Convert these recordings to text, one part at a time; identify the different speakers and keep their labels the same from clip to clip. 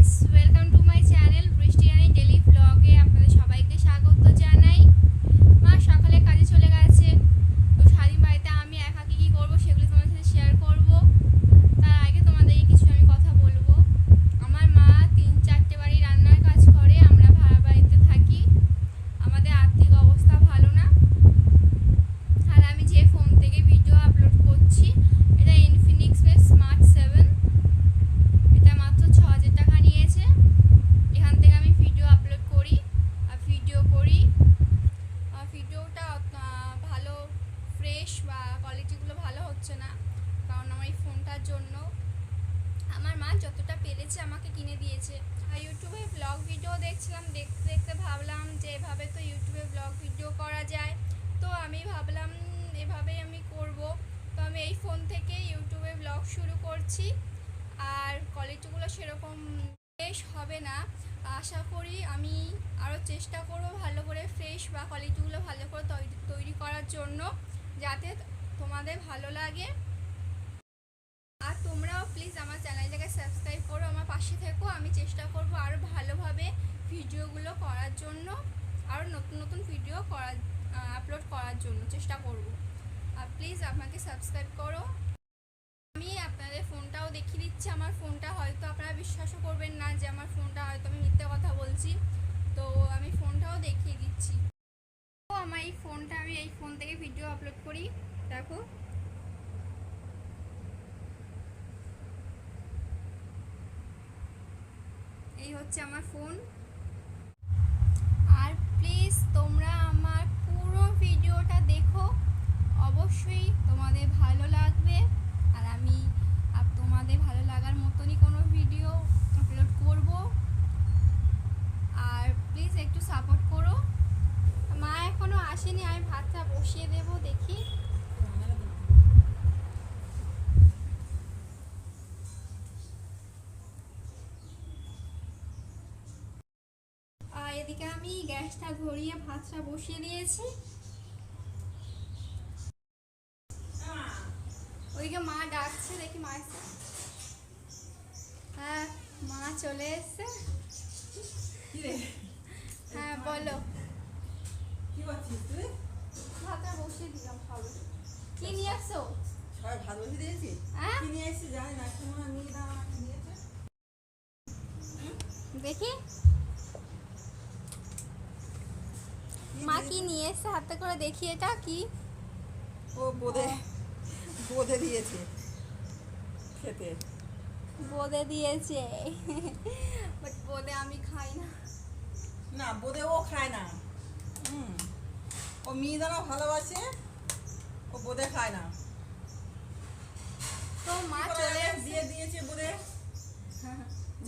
Speaker 1: Friends welcome to my channel Brishti Rani daily ব্লগে আপনাদের সবাইকে স্বাগত জানাই। মা সকালে কাজে চলে গেছে, তো স্বাধীন বাড়িতে আমি একা কী কী করব সেগুলো তোমাদের সাথে শেয়ার করব তার আগে তোমাদেরকে কিছু আমি কথা বলব আমার মা তিন চারটে বাড়ি রান্নার কাজ করে আমরা ভাড়া বাড়িতে থাকি আমাদের আর্থিক অবস্থা ভালো না আর আমি যে ফোন থেকে ভিডিও আপলোড করছি এটা ইনফিনিক্স স্মার্ট সেভেন এটা মাত্র ছ হাজার টাকা নিয়েছে এখান থেকে আমি ভিডিও আপলোড করি আর ভিডিও করি আর ভিডিওটা অত- আহ, ভালো ফ্রেশ বা কোয়ালিটিগুলো ভালো হচ্ছে না কারণ আমার এই ফোনটার জন্য আমার মা যতটা কিনে দিয়েছে। আর ইউটিউবে ব্লগ ভিডিও দেখছিলাম, দেখতে দেখতে ভাবলাম যে এভাবে তো ইউটিউবে ব্লগ ভিডিও করা যায়। তো আমি ভাবলাম এভাবেই আমি করব। তো আমি এই ফোন থেকে ইউটিউবে ব্লগ শুরু করছি। আর কোয়ালিটিগুলো সেরকম ফ্রেশ হবে না। আশা করি আমি আরও চেষ্টা করব ভালো করে ফ্রেশ বা কোয়ালিটিগুলো ভালো করে তৈরি করার জন্য, যাতে তোমাদের ভালো লাগে। আর তোমরাও প্লিজ আমার চ্যানেলটাকে সাবস্ক্রাইব করো পাশে থেকো, আমি চেষ্টা করব আরও ভালোভাবে ভিডিওগুলো করার জন্য আরও নতুন নতুন ভিডিও করার আপলোড করার জন্য চেষ্টা করব। আর প্লিজ আমাকে সাবস্ক্রাইব করো। আমি আপনাদের ফোনটাও দেখিয়ে দিচ্ছি, আমার ফোনটা হয়তো আপনারা বিশ্বাসও করবেন না যে আমার ফোনটা হয়তো আমি মিথ্যে কথা বলছি। তো আমি ফোনটাও দেখিয়ে দিচ্ছি। আমার এই ফোনটা, আমি এই ফোন থেকে ভিডিও আপলোড করি। দেখো। এই হচ্ছে আমার ফোন। আর প্লিজ তোমরা আমার পুরো ভিডিওটা দেখো। অবশ্যই তোমাদের ভালো লাগবে আর আমি আর তোমাদের ভালো লাগার মতনই কোনো ভিডিও আপলোড করব আর প্লিজ একটু সাপোর্ট করো মা এখনও আসেনি আমি ভাতটা বসিয়ে দেবো দেখি আর এদিকে আমি গ্যাসটা ধরিয়ে ভাতটা বসিয়ে দিয়েছি। ওইদিকে মা ডাকছে দেখি মা এসে। হ্যাঁ মা চলে এসছে। হ্যাঁ বলো। ভাতটা বসিয়ে দিলাম খাব কি নিয়ে আসছো?
Speaker 2: সবাই ভাত বসে দিয়েছি?
Speaker 1: হ্যাঁ?
Speaker 2: কি নিয়ে এসেছি জানি না নিয়ে
Speaker 1: দেখি। মা কি নিয়ে এসছে হাতে করে দেখি এটা কি।
Speaker 2: ও বোধে বোধে দিয়েছে খেতে।
Speaker 1: বোদে দিয়েছে। বাট বোদে আমি খাই না।
Speaker 2: না বোধে ও খায় না। হুম। ও মিহিদানা ভালোবাসে ও বোধে খায় না।
Speaker 1: তো মা চলে
Speaker 2: দিয়ে দিয়েছে বোধে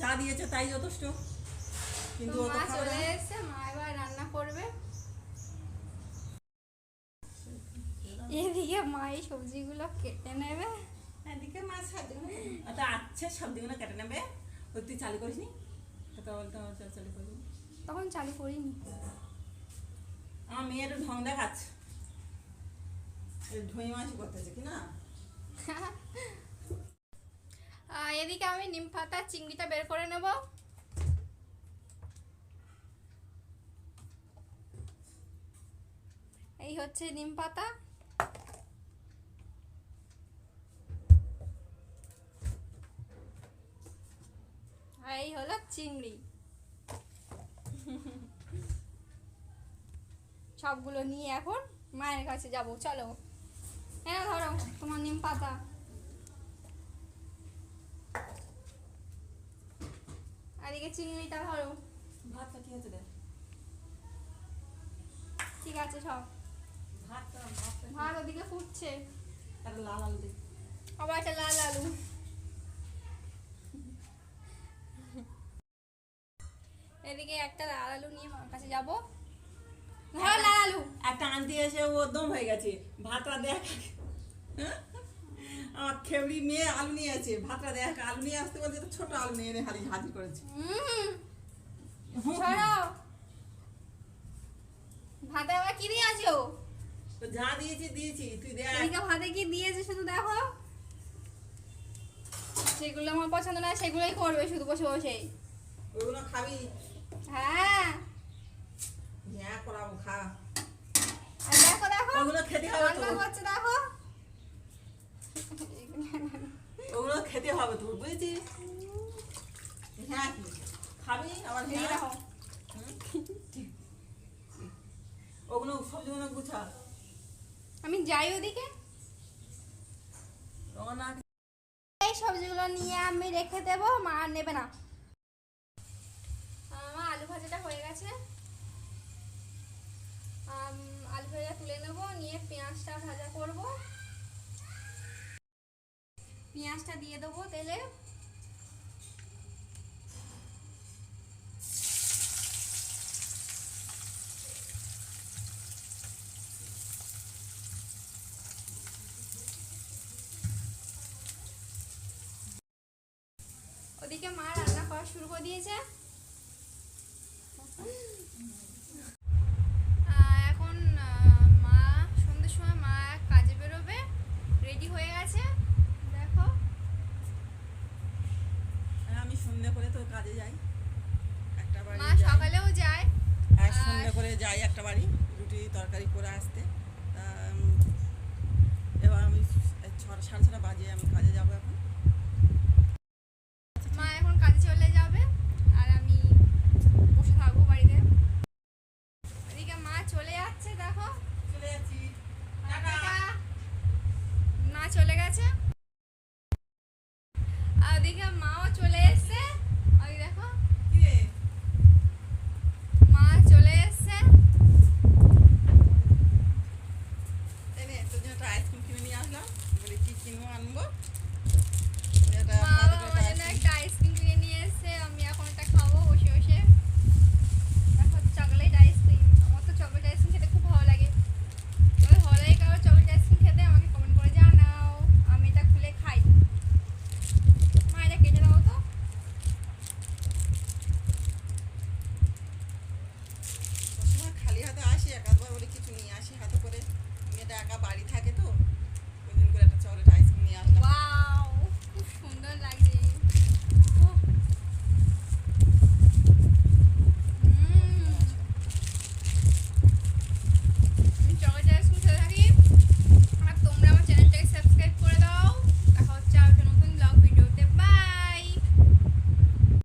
Speaker 2: যা দিয়েছে তাই যথেষ্ট। কিন্তু
Speaker 1: মা চলে এসছে মা এবার রান্না করবে। এদিকে মা এই সবজিগুলো কেটে নেবে।
Speaker 2: এদিকে মাছ সাজিয়ে আচ্ছা আচ্ছা সব দিকে কেটে নেবে। ওই তুই চালু করিস নি কথা বলতে আমার চালু করবি
Speaker 1: তখন চালু করিনি।
Speaker 2: আমার মেয়ের ঢং দেখাচ্ছে। ঢুই মাছ করতেছে কি না?
Speaker 1: এদিকে আমি নিম পাতা চিংড়িটা বের করে নেব। এই হচ্ছে নিম পাতা। আর এই হলো চিংড়ি। সবগুলো নিয়ে এখন মায়ের কাছে যাব চলো। হ্যাঁ ধরো তোমার নিম পাতা। আর এদিকে চিংড়িটা ধরো।
Speaker 2: ভাতটা কি
Speaker 1: ঠিক আছে সব। ভাত ওদিকে ফুটছে।
Speaker 2: লাল আলু
Speaker 1: আবার একটা লাল আলু। এদিকে একটা লাল আলু নিয়ে মার কাছে যাব। ধরো লাল আলু
Speaker 2: একটা আনতে এসে ও দম হয়ে গেছে। ভাতটা দেখ। আমার খেবড়ি মেয়ে আলু নিয়ে আছে ভাতটা দেখ আলু নিয়ে আসতে বলছে ছোট আলু নিয়ে এনে হাজির হাজির করেছে।
Speaker 1: ভাতে আবার কি দিয়ে আছো
Speaker 2: তো যা দিয়েছি দিয়েছি। তুই দেখ।
Speaker 1: এদিকে ভাতে কি দিয়েছে শুধু দেখো। যেগুলো আমার পছন্দ না সেগুলোই করবে শুধু বসে বসে
Speaker 2: ওইগুলো খাবি।
Speaker 1: হ্যাঁ।
Speaker 2: হ্যাঁ করাবো খা
Speaker 1: আর দেখো দেখো।
Speaker 2: ওগুলো খেতে হবে তো।
Speaker 1: রান্না দেখো।
Speaker 2: ওগুলো খেতে হবে তো বুঝেছিস? হ্যাঁ খাবি? হ্যাঁ?
Speaker 1: দেখো।
Speaker 2: ওগুলো সবজিগুলো গুছা।
Speaker 1: আমি যাই ওদিকে। সবজিগুলো নিয়ে আমি রেখে দেবো মা নেবে না। আমার হয়ে গেছে। আলু ভাজা তুলে নেব, নিয়ে পেঁয়াজটা ভাজা করব। পেঁয়াজটা দিয়ে দেবো তেলে। ওদিকে মা রান্না করা শুরু করে দিয়েছে আহ, এখন আহ, মা সন্ধ্যের সময় মা কাজে বেরোবে রেডি হয়ে গেছে দেখো
Speaker 2: আমি সন্ধ্যে করে তো কাজে যাই একটা বাড়ি
Speaker 1: মা
Speaker 2: যাই।
Speaker 1: সকালেও যায়
Speaker 2: আর সন্ধ্যে করে যাই একটা বাড়ি, রুটি তরকারি করে আসতে। এবার আমি ছ, সাড়ে ছটা বাজে আমি কাজে যাব এখন।